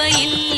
சிற்சபையில்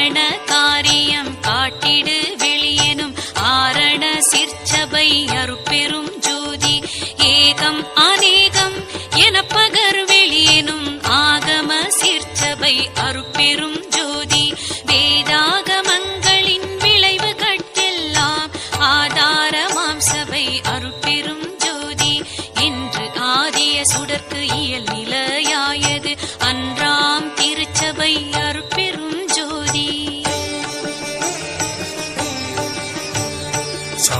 ஆரண காரியம் காட்டிடு வெளியேனும் ஆரண சிற்சபை அருட்பெரும் ஜோதி. ஏகம் அநேகம் என பகர் வெளியேனும் ஆகம சிற்சபை அருட்பெரும் ஜோதி. வேதாகமங்களின் விளைவு கட்டெல்லாம் ஆதாரமாம் சபை அருட்பெரும் ஜோதி. என்று ஆதிய சுடர்க்கு இயல்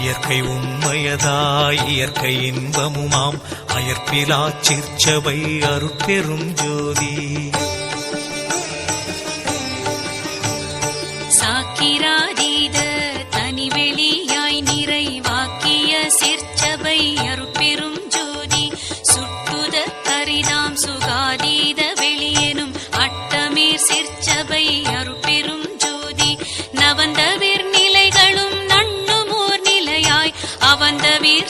இயற்கை உண்மையதாய் இயற்கை இன்பமுமாம். அயற்பிலா சிற்சபை அருட்பெரும் ஜோதி. சாக்கிராதீத தனிவெளியாய் நிறைவாக்கிய சிற்சபை அருட்பெரும் ஜோதி. சுட்டுத கரிதாம் சுகாதீத வெளியெனும் அட்டமேர் சிற்சபை அருட்பெரும் ஜோதி.